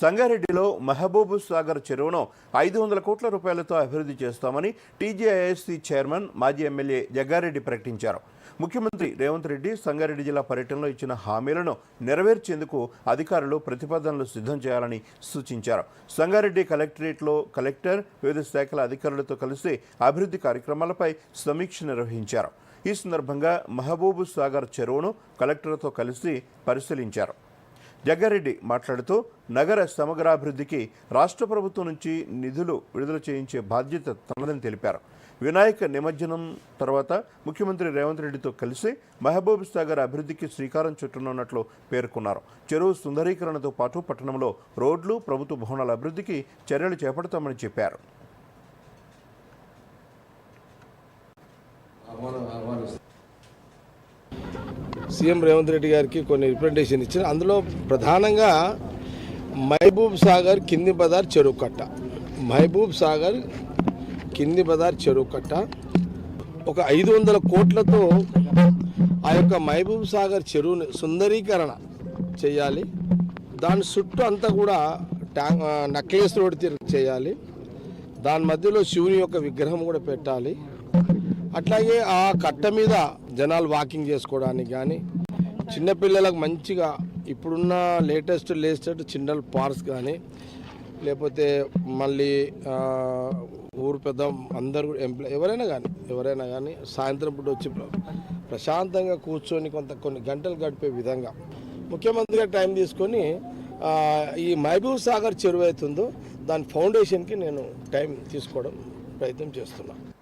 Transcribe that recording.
సంగారెడ్డిలో మహబూబ్ సాగర్ చెరువును ఐదు వందల కోట్ల రూపాయలతో అభివృద్ధి చేస్తామని టీజీఐఎస్సీ చైర్మన్ మాజీ ఎమ్మెల్యే జగ్గారెడ్డి ప్రకటించారు. ముఖ్యమంత్రి రేవంత్ రెడ్డి సంగారెడ్డి జిల్లా పర్యటనలో ఇచ్చిన హామీలను నెరవేర్చేందుకు అధికారులు ప్రతిపాదనలు సిద్ధం చేయాలని సూచించారు. సంగారెడ్డి కలెక్టరేట్లో కలెక్టర్ వివిధ శాఖల అధికారులతో కలిసి అభివృద్ధి కార్యక్రమాలపై సమీక్ష నిర్వహించారు. ఈ సందర్భంగా మహబూబ్ సాగర్ చెరువును కలెక్టర్తో కలిసి పరిశీలించారు. జగ్గారెడ్డి మాట్లాడుతూ నగర సమగ్రాభివృద్ధికి రాష్ట్ర ప్రభుత్వం నుంచి నిధులు విడుదల చేయించే బాధ్యత తనదని తెలిపారు. వినాయక నిమజ్జనం తర్వాత ముఖ్యమంత్రి రేవంత్ రెడ్డితో కలిసి మహబూబ్ సాగర్ అభివృద్ధికి శ్రీకారం చుట్టనున్నట్లు పేర్కొన్నారు. చెరువు సుందరీకరణతో పాటు పట్టణంలో రోడ్లు ప్రభుత్వ భవనాల అభివృద్ధికి చర్యలు చేపడతామని చెప్పారు. సీఎం రేవంత్ రెడ్డి గారికి కొన్ని రిప్రజెంటేషన్ ఇచ్చారు అందులో ప్రధానంగా మహబూబ్ సాగర్ కింది బజార్ చెరువు కట్ట. మహబూబ్ సాగర్ కింది బజార్ చెరువు కట్ట. ఒక ఐదు వందల కోట్లతో ఆ యొక్క మహబూబ్ సాగర్ చెరువుని సుందరీకరణ చేయాలి. దాని చుట్టూ అంతా కూడా ట్యాంక్ నక్లెస్ రోడ్ తిరిగి చేయాలి. దాని మధ్యలో శివుని యొక్క విగ్రహం కూడా పెట్టాలి. అట్లాగే ఆ కట్ట మీద జనాలు వాకింగ్ చేసుకోవడానికి కానీ చిన్నపిల్లలకు మంచిగా ఇప్పుడున్న లేటెస్ట్ లేటెస్ట్ చిన్న పార్క్స్ కానీ లేకపోతే మళ్ళీ ఊరు పెద్ద అందరు ఎంప్లాయ్ ఎవరైనా కానీ ఎవరైనా కానీ సాయంత్రం పూట వచ్చి ప్రశాంతంగా కూర్చొని కొంత కొన్ని గంటలు గడిపే విధంగా. ముఖ్యమంత్రిగా టైం తీసుకొని ఈ మహబూబ్ సాగర్ చెరువు అవుతుందో దాని ఫౌండేషన్కి నేను టైం తీసుకోవడం ప్రయత్నం చేస్తున్నాను